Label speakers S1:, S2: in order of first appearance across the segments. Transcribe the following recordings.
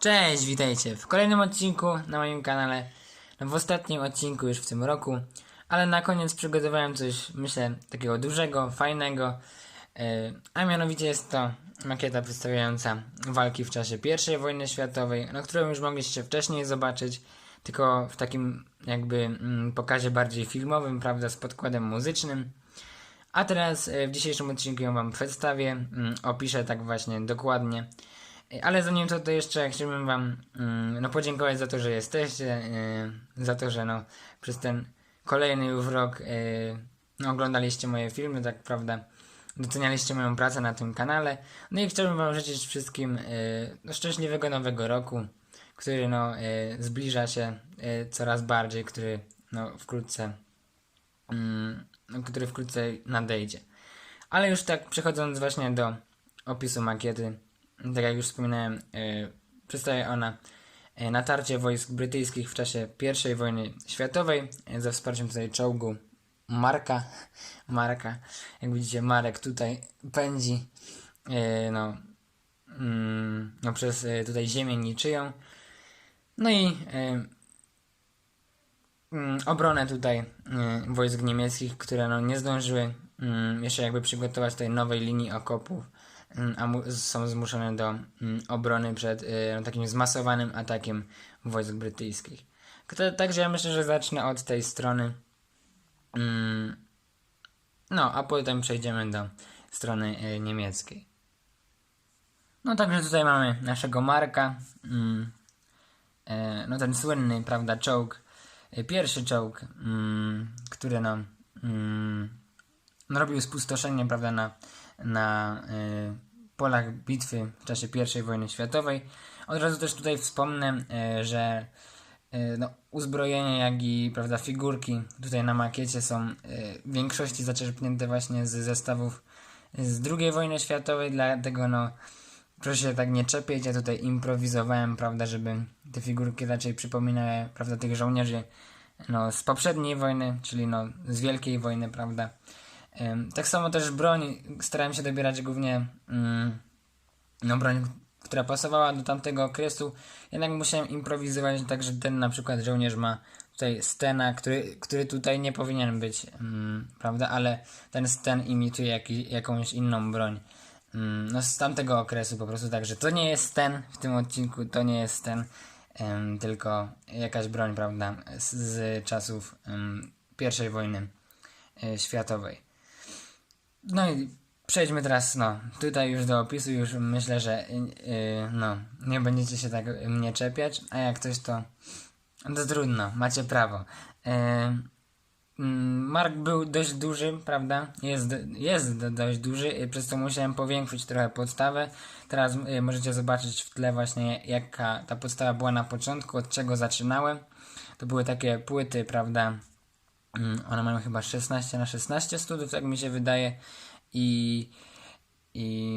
S1: Cześć, witajcie w kolejnym odcinku na moim kanale. No, w ostatnim odcinku już w tym roku, ale na koniec przygotowałem coś, myślę, takiego dużego, fajnego. Yy, a mianowicie jest to makieta przedstawiająca walki w czasie I wojny światowej, no, którą już mogliście wcześniej zobaczyć, tylko w takim jakby mm, pokazie bardziej filmowym, prawda, z podkładem muzycznym. A teraz e, w dzisiejszym odcinku ją Wam przedstawię, mm, opiszę tak właśnie dokładnie. Ale zanim to, to jeszcze chciałbym Wam mm, no, podziękować za to, że jesteście, e, za to, że no, przez ten kolejny już rok no, oglądaliście moje filmy, tak prawda, docenialiście moją pracę na tym kanale. No i chciałbym Wam życzyć wszystkim no, szczęśliwego nowego roku, który no, zbliża się coraz bardziej, który no, wkrótce mm, no, który wkrótce nadejdzie. Ale już tak przechodząc właśnie do opisu makiety, tak jak już wspominałem, yy, przedstawia ona yy, natarcie wojsk brytyjskich w czasie I wojny światowej yy, ze wsparciem tutaj czołgu Marka. Marka. Jak widzicie, Marek tutaj pędzi no, mm, no, przez tutaj ziemię niczyją. No i mm, obronę tutaj wojsk niemieckich, które no, nie zdążyły mm, jeszcze jakby przygotować tej nowej linii okopów, a mu, są zmuszone do mm, obrony przed y, takim zmasowanym atakiem wojsk brytyjskich. Także ja myślę, że zacznę od tej strony. Mm, no, a potem przejdziemy do strony y, niemieckiej. No także tutaj mamy naszego Marka. Mm, e, no ten słynny, prawda, czołg Y, pierwszy czołg, mm, który no, mm, no robił spustoszenie prawda, na, na y, polach bitwy w czasie I wojny światowej. Od razu też tutaj wspomnę, y, że y, no, uzbrojenie, jak i prawda, figurki tutaj na makiecie są w większości zaczerpnięte właśnie z zestawów z II wojny światowej, dlatego no proszę się tak nie czepiać, ja tutaj improwizowałem, prawda, żeby te figurki raczej przypominały, prawda, tych żołnierzy no, z poprzedniej wojny, czyli no, z Wielkiej Wojny, prawda. Tak samo też broń, starałem się dobierać głównie ym, no, broń, która pasowała do tamtego okresu, jednak musiałem improwizować, także ten na przykład żołnierz ma tutaj stena, który, który tutaj nie powinien być, ym, prawda, ale ten sten imituje jaki, jakąś inną broń. Mm, no z tamtego okresu po prostu, także to nie jest ten w tym odcinku, to nie jest ten, em, tylko jakaś broń, prawda, z, z czasów em, pierwszej wojny e, światowej. No i przejdźmy teraz, no, tutaj już do opisu, już myślę, że y, y, no, nie będziecie się tak mnie czepiać, a jak coś to, to trudno, macie prawo. Mm, Mark był dość duży, prawda? Jest, jest do- dość duży, y, przez co musiałem powiększyć trochę podstawę. Teraz y, możecie zobaczyć w tle właśnie jaka ta podstawa była na początku, od czego zaczynałem. To były takie płyty, prawda? Mm, One mają chyba 16 na 16 studów, tak mi się wydaje. I, i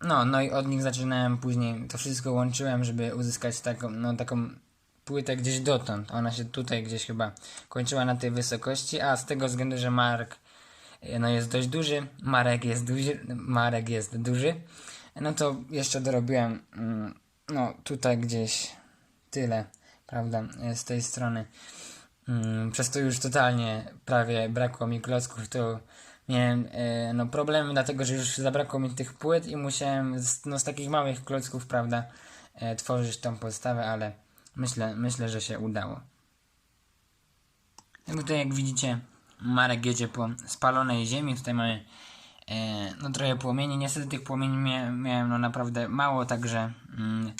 S1: no, no i od nich zaczynałem później, to wszystko łączyłem, żeby uzyskać taką, no, taką płytę gdzieś dotąd. Ona się tutaj gdzieś chyba kończyła na tej wysokości, a z tego względu, że Mark e, no jest dość duży, Marek jest duży, Marek jest duży, no to jeszcze dorobiłem mm, no tutaj gdzieś tyle, prawda, z tej strony. Mm, Przez to już totalnie prawie brakło mi klocków, to miałem e, no, problemy, dlatego że już zabrakło mi tych płyt i musiałem z, no, z takich małych klocków, prawda, e, tworzyć tą podstawę, ale myślę, myślę, że się udało. Jak tutaj jak widzicie, Marek jedzie po spalonej ziemi, tutaj mamy e, no trochę płomieni, niestety tych płomieni mia, miałem no naprawdę mało, także mm,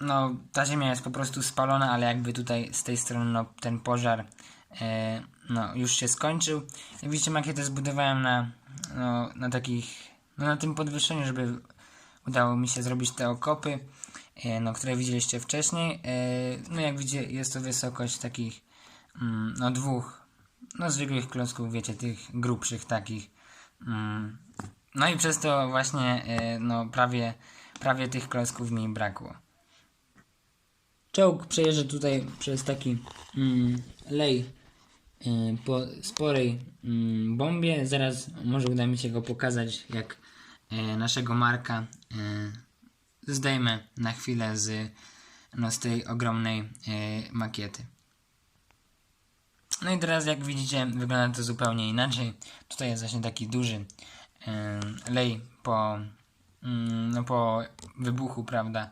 S1: no ta ziemia jest po prostu spalona, ale jakby tutaj z tej strony no, ten pożar e, no, już się skończył. Widzicie makietę zbudowałem na, no, na takich, no na tym podwyższeniu, żeby udało mi się zrobić te okopy, e, no, które widzieliście wcześniej. E, no jak widzicie jest to wysokość takich mm, no dwóch, no zwykłych klocków, wiecie, tych grubszych takich. Mm. No i przez to właśnie no prawie, prawie tych klocków mi brakło. Czołg przejeżdża tutaj przez taki mm, lej y, po sporej mm, bombie. Zaraz może uda mi się go pokazać, jak e, naszego Marka e, zdejmę na chwilę z, no, z tej ogromnej e, makiety. No i teraz jak widzicie wygląda to zupełnie inaczej. Tutaj jest właśnie taki duży e, lej po, mm, no, po wybuchu, prawda?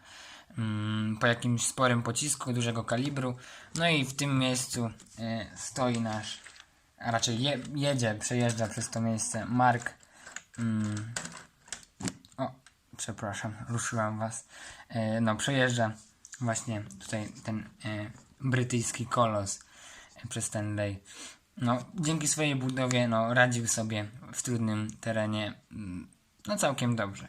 S1: Mm, po jakimś sporym pocisku dużego kalibru. No i w tym miejscu e, stoi nasz, a raczej je, jedzie, przejeżdża przez to miejsce Mark. Mm, o, przepraszam, ruszyłam was. E, no, przejeżdża właśnie tutaj ten e, brytyjski kolos przez ten lej. No, dzięki swojej budowie, no, radził sobie w trudnym terenie, mm, no, całkiem dobrze.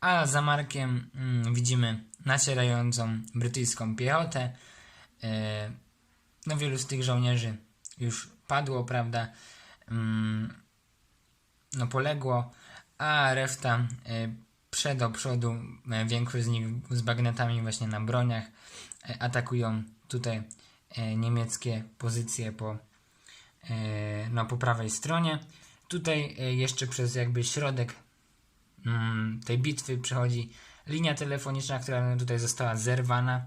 S1: A za Markiem mm, widzimy nacierającą brytyjską piechotę. E, no, wielu z tych żołnierzy już padło, prawda? Mm, no, poległo, a reszta e, przed do przodu, e, większość z nich z bagnetami właśnie na broniach, atakują tutaj niemieckie pozycje po, no, po prawej stronie. Tutaj jeszcze przez jakby środek tej bitwy przechodzi linia telefoniczna, która tutaj została zerwana,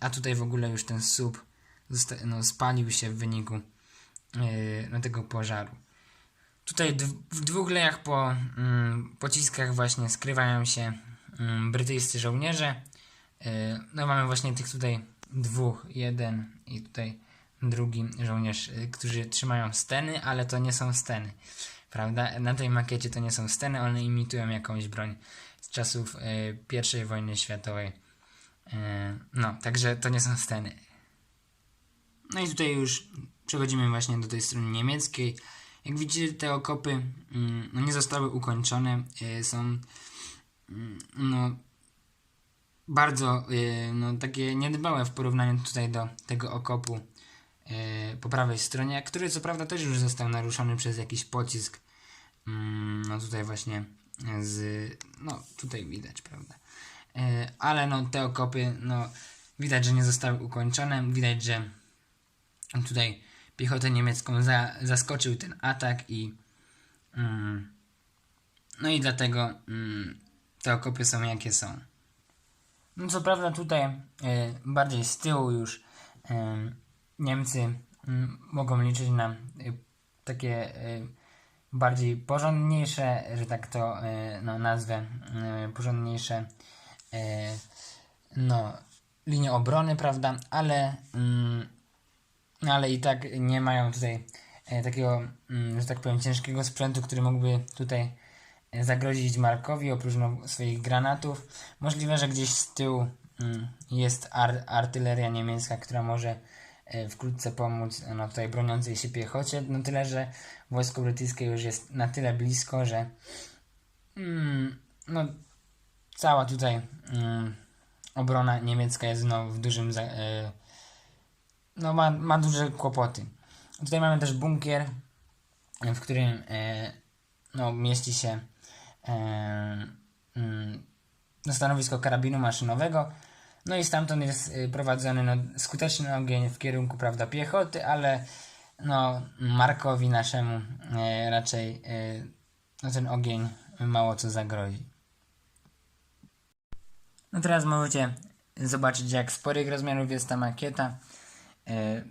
S1: a tutaj w ogóle już ten zosta- no, spalił się w wyniku e, no, tego pożaru. Tutaj w dwóch lejach po mm, pociskach właśnie skrywają się mm, brytyjscy żołnierze. E, no mamy właśnie tych tutaj dwóch, jeden i tutaj drugi żołnierz, e, którzy trzymają steny, ale to nie są steny. Prawda? Na tej makiecie to nie są steny, one imitują jakąś broń z czasów e, I wojny światowej. E, no, także to nie są steny. No i tutaj już przechodzimy właśnie do tej strony niemieckiej. Jak widzicie, te okopy mm, no nie zostały ukończone. e, Są mm, no, bardzo e, no, takie niedbałe w porównaniu tutaj do tego okopu e, po prawej stronie, który co prawda też już został naruszony przez jakiś pocisk. Mm, No tutaj właśnie z... No tutaj widać, prawda. E, Ale no te okopy, no widać, że nie zostały ukończone. Widać, że tutaj piechotę niemiecką za, zaskoczył ten atak i mm, no i dlatego mm, te okopy są jakie są. No co prawda tutaj e, bardziej z tyłu już e, Niemcy mogą liczyć na e, takie e, bardziej porządniejsze, że tak to e, no, nazwę, e, porządniejsze e, no, linie obrony, prawda, ale mm, no ale i tak nie mają tutaj takiego, mm, że tak powiem, ciężkiego sprzętu, który mógłby tutaj zagrozić Markowi oprócz no, swoich granatów. Możliwe, że gdzieś z tyłu mm, jest ar artyleria niemiecka, która może wkrótce pomóc no, tutaj broniącej się piechocie. No tyle, że wojsko brytyjskie już jest na tyle blisko, że mm, no, cała tutaj mm, obrona niemiecka jest no, w dużym e, no ma, ma duże kłopoty. Tutaj mamy też bunkier, w którym e, no, mieści się e, no, stanowisko karabinu maszynowego. No i stamtąd jest y, prowadzony no, skuteczny ogień w kierunku prawda, piechoty, ale no, Markowi naszemu e, raczej e, no, ten ogień mało co zagrozi. No teraz możecie zobaczyć jak sporych rozmiarów jest ta makieta.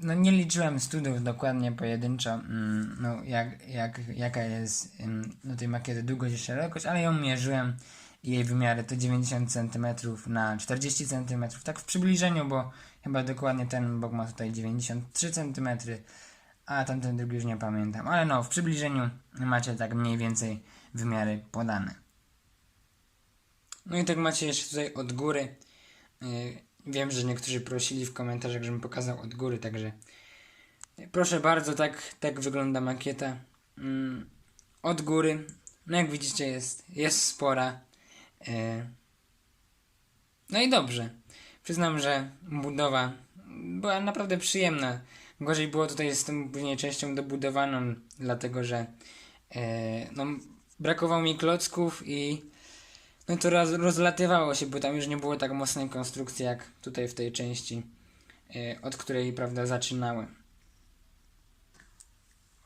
S1: No nie liczyłem studów dokładnie pojedynczo, mm, no jak, jak, jaka jest no tej makiety długość i szerokość, ale ją mierzyłem jej wymiary to 90 cm na 40 cm, tak w przybliżeniu, bo chyba dokładnie ten bok ma tutaj 93 cm, a tamten drugi już nie pamiętam, ale no w przybliżeniu macie tak mniej więcej wymiary podane. No i tak macie jeszcze tutaj od góry. Yy, Wiem, że niektórzy prosili w komentarzach, żebym pokazał od góry, także proszę bardzo, tak, tak wygląda makieta. Mm, od góry. No jak widzicie jest, jest spora. Yy, No i dobrze. Przyznam, że budowa była naprawdę przyjemna. Gorzej było tutaj z tą później częścią dobudowaną, dlatego że e, no, brakowało mi klocków i no to roz, rozlatywało się, bo tam już nie było tak mocnej konstrukcji jak tutaj w tej części, e, od której prawda zaczynałem.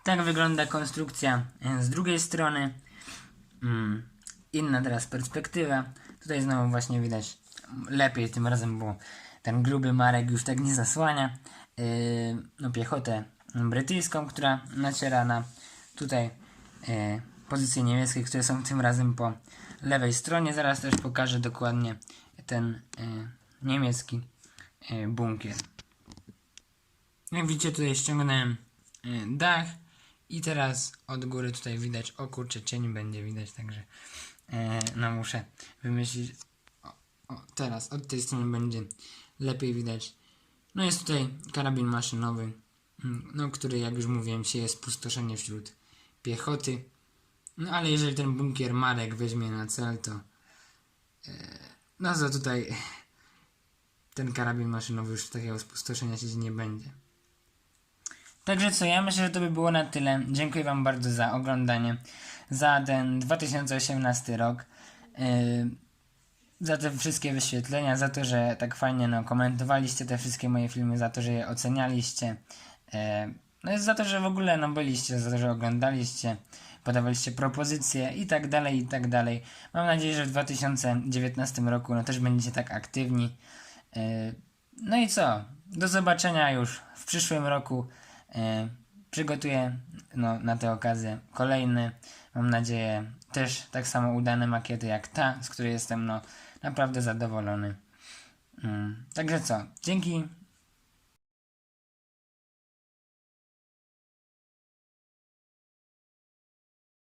S1: Tak wygląda konstrukcja e, z drugiej strony. Mm. Inna teraz perspektywa. Tutaj znowu właśnie widać lepiej tym razem, bo ten gruby Marek już tak nie zasłania. Yy, no piechotę brytyjską, która naciera na tutaj yy, pozycje niemieckie, które są tym razem po lewej stronie. Zaraz też pokażę dokładnie ten yy, niemiecki yy, bunkier. Jak widzicie tutaj ściągnąłem y, dach i teraz od góry tutaj widać, o kurczę, cień będzie widać, także e, no muszę wymyślić, o, o, teraz od tej strony będzie lepiej widać. No jest tutaj karabin maszynowy, mm, no który jak już mówiłem sieje spustoszenie wśród piechoty. No ale jeżeli ten bunkier Marek weźmie na cel, to e, no to tutaj ten karabin maszynowy już takiego spustoszenia siedzieć nie będzie. Także co, ja myślę, że to by było na tyle. Dziękuję Wam bardzo za oglądanie, za ten 2018 rok, yy, za te wszystkie wyświetlenia, za to, że tak fajnie no, komentowaliście te wszystkie moje filmy, za to, że je ocenialiście. Yy, no i za to, że w ogóle no, byliście, za to, że oglądaliście, podawaliście propozycje i tak dalej, i tak dalej. Mam nadzieję, że w 2019 roku no, też będziecie tak aktywni. Yy, no i co? Do zobaczenia już w przyszłym roku. Przygotuję no, na tę okazję kolejny, mam nadzieję, też tak samo udane makiety jak ta, z której jestem no, naprawdę zadowolony. Mm. Także co, dzięki